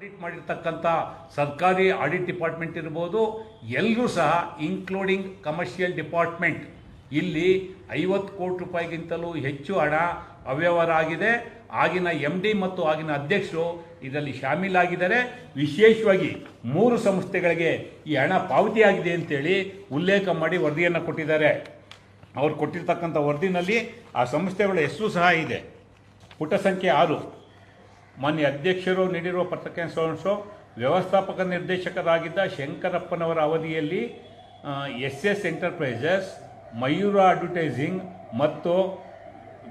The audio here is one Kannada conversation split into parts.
ಆಡಿಟ್ ಮಾಡಿರ್ತಕ್ಕಂಥ ಸರ್ಕಾರಿ ಆಡಿಟ್ ಡಿಪಾರ್ಟ್ಮೆಂಟ್ ಇರ್ಬೋದು, ಎಲ್ಲರೂ ಸಹ ಇನ್ಕ್ಲೂಡಿಂಗ್ ಕಮರ್ಷಿಯಲ್ ಡಿಪಾರ್ಟ್ಮೆಂಟ್ ಇಲ್ಲಿ ಐವತ್ತು ಕೋಟಿ ರೂಪಾಯಿಗಿಂತಲೂ ಹೆಚ್ಚು ಹಣ ಅವ್ಯವಹಾರ ಆಗಿದೆ. ಆಗಿನ ಎಂ ಡಿ ಮತ್ತು ಆಗಿನ ಅಧ್ಯಕ್ಷರು ಇದರಲ್ಲಿ ಶಾಮೀಲಾಗಿದ್ದಾರೆ. ವಿಶೇಷವಾಗಿ ಮೂರು ಸಂಸ್ಥೆಗಳಿಗೆ ಈ ಹಣ ಪಾವತಿಯಾಗಿದೆ ಅಂತೇಳಿ ಉಲ್ಲೇಖ ಮಾಡಿ ವರದಿಯನ್ನು ಕೊಟ್ಟಿದ್ದಾರೆ. ಅವರು ಕೊಟ್ಟಿರ್ತಕ್ಕಂಥ ವರದಿನಲ್ಲಿ ಆ ಸಂಸ್ಥೆಗಳ ಹೆಸರು ಸಹ ಇದೆ. ಪುಟ ಸಂಖ್ಯೆ ಆರು. ಮಾನ್ಯ ಅಧ್ಯಕ್ಷರು ನೀಡಿರುವ ಪತ್ರಕ್ಕೆ ಸೋಣಸೋ ವ್ಯವಸ್ಥಾಪಕ ನಿರ್ದೇಶಕರಾಗಿದ್ದ ಶಂಕರಪ್ಪನವರ ಅವಧಿಯಲ್ಲಿ S S Enterprises, Mayura Advertising ಮತ್ತು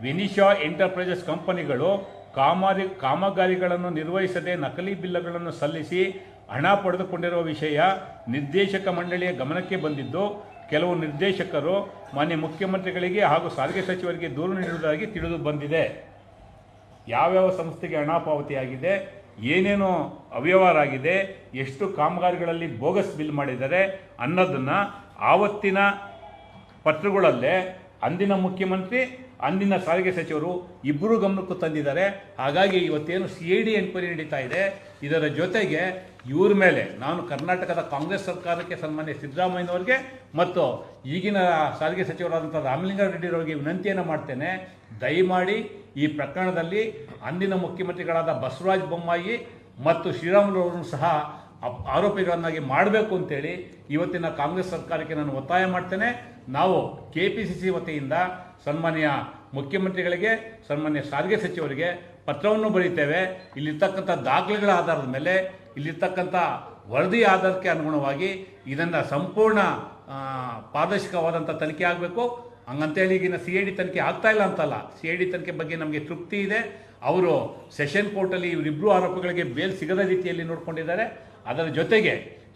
ವಿನಿಶಾ ಎಂಟರ್ಪ್ರೈಸಸ್ ಕಂಪನಿಗಳು ಕಾಮಾರಿ, ಕಾಮಗಾರಿಗಳನ್ನು ನಿರ್ವಹಿಸದೆ ನಕಲಿ ಬಿಲ್ಲುಗಳನ್ನು ಸಲ್ಲಿಸಿ ಹಣ ಪಡೆದುಕೊಂಡಿರುವ ವಿಷಯ ನಿರ್ದೇಶಕ ಮಂಡಳಿಯ ಗಮನಕ್ಕೆ ಬಂದಿದ್ದು, ಕೆಲವು ನಿರ್ದೇಶಕರು ಮಾನ್ಯ ಮುಖ್ಯಮಂತ್ರಿಗಳಿಗೆ ಹಾಗೂ ಸಾರಿಗೆ ಸಚಿವರಿಗೆ ದೂರು ನೀಡುವುದಾಗಿ ತಿಳಿದು ಬಂದಿದೆ. ಯಾವ್ಯಾವ ಸಂಸ್ಥೆಗೆ ಹಣ ಪಾವತಿಯಾಗಿದೆ, ಏನೇನು ಅವ್ಯವಹಾರ ಆಗಿದೆ, ಎಷ್ಟು ಕಾಮಗಾರಿಗಳಲ್ಲಿ ಬೋಗಸ್ ಬಿಲ್ ಮಾಡಿದ್ದಾರೆ ಅನ್ನೋದನ್ನು ಆವತ್ತಿನ ಪತ್ರಗಳಲ್ಲೇ ಅಂದಿನ ಮುಖ್ಯಮಂತ್ರಿ, ಅಂದಿನ ಸಾರಿಗೆ ಸಚಿವರು ಇಬ್ಬರು ಗಮನಕ್ಕೂ ತಂದಿದ್ದಾರೆ. ಹಾಗಾಗಿ ಇವತ್ತೇನು ಸಿ ಐ ಡಿ ಎನ್ಕ್ವೈರಿ ನಡೀತಾ ಇದೆ. ಇದರ ಜೊತೆಗೆ ಇವ್ರ ಮೇಲೆ ನಾನು ಕರ್ನಾಟಕದ ಕಾಂಗ್ರೆಸ್ ಸರ್ಕಾರಕ್ಕೆ ಸನ್ಮಾನ್ಯ ಸಿದ್ದರಾಮಯ್ಯನವರಿಗೆ ಮತ್ತು ಈಗಿನ ಸಾರಿಗೆ ಸಚಿವರಾದಂಥ ರಾಮಲಿಂಗಾರೆಡ್ಡಿಯವರಿಗೆ ವಿನಂತಿಯನ್ನು ಮಾಡ್ತೇನೆ. ದಯಮಾಡಿ ಈ ಪ್ರಕರಣದಲ್ಲಿ ಅಂದಿನ ಮುಖ್ಯಮಂತ್ರಿಗಳಾದ ಬಸವರಾಜ ಬೊಮ್ಮಾಯಿ ಮತ್ತು ಶ್ರೀರಾಮುಲುರನ್ನು ಸಹ ಆರೋಪಿಗಳನ್ನಾಗಿ ಮಾಡಬೇಕು ಅಂತೇಳಿ ಇವತ್ತಿನ ಕಾಂಗ್ರೆಸ್ ಸರ್ಕಾರಕ್ಕೆ ನಾನು ಒತ್ತಾಯ ಮಾಡ್ತೇನೆ. ನಾವು ಕೆ ಪಿ ಸಿ ಸಿ ವತಿಯಿಂದ ಸನ್ಮಾನ್ಯ ಮುಖ್ಯಮಂತ್ರಿಗಳಿಗೆ, ಸನ್ಮಾನ್ಯ ಸಾರಿಗೆ ಸಚಿವರಿಗೆ ಪತ್ರವನ್ನು ಬರೀತೇವೆ. ಇಲ್ಲಿರ್ತಕ್ಕಂಥ ದಾಖಲೆಗಳ ಆಧಾರದ ಮೇಲೆ, ಇಲ್ಲಿರ್ತಕ್ಕಂಥ ವರದಿ ಆಧಾರಕ್ಕೆ ಅನುಗುಣವಾಗಿ ಇದನ್ನು ಸಂಪೂರ್ಣ ಪಾರದರ್ಶಕವಾದಂಥ ತನಿಖೆ ಆಗಬೇಕು. ಹಂಗಂತೇಳಿ ಈಗಿನ ಸಿ ಐ ಡಿ ತನಿಖೆ ಆಗ್ತಾ ಇಲ್ಲ ಅಂತಲ್ಲ. ಸಿ ಐ ಡಿ ತನಿಖೆ ಬಗ್ಗೆ ನಮಗೆ ತೃಪ್ತಿ ಇದೆ. ಅವರು ಸೆಷನ್ ಕೋರ್ಟಲ್ಲಿ ಇವರಿಬ್ಬರು ಆರೋಪಿಗಳಿಗೆ ಬೇಲ್ ಸಿಗದ ರೀತಿಯಲ್ಲಿ ನೋಡಿಕೊಂಡಿದ್ದಾರೆ. ಅದರ ಜೊತೆಗೆ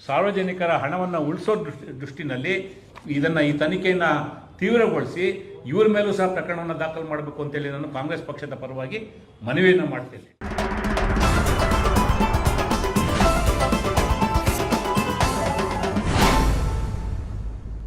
ಸಾರ್ವಜನಿಕರ ಹಣವನ್ನು ಉಳಿಸೋ ದೃಷ್ಟಿ ದೃಷ್ಟಿನಲ್ಲಿ ಇದನ್ನು ಈ ತನಿಖೆಯನ್ನು ತೀವ್ರಗೊಳಿಸಿ ಇವ್ರ ಮೇಲೂ ಸಹ ಪ್ರಕರಣವನ್ನು ದಾಖಲು ಮಾಡಬೇಕು ಅಂತೇಳಿ ನಾನು ಕಾಂಗ್ರೆಸ್ ಪಕ್ಷದ ಪರವಾಗಿ ಮನವಿಯನ್ನು ಮಾಡ್ತೇನೆ.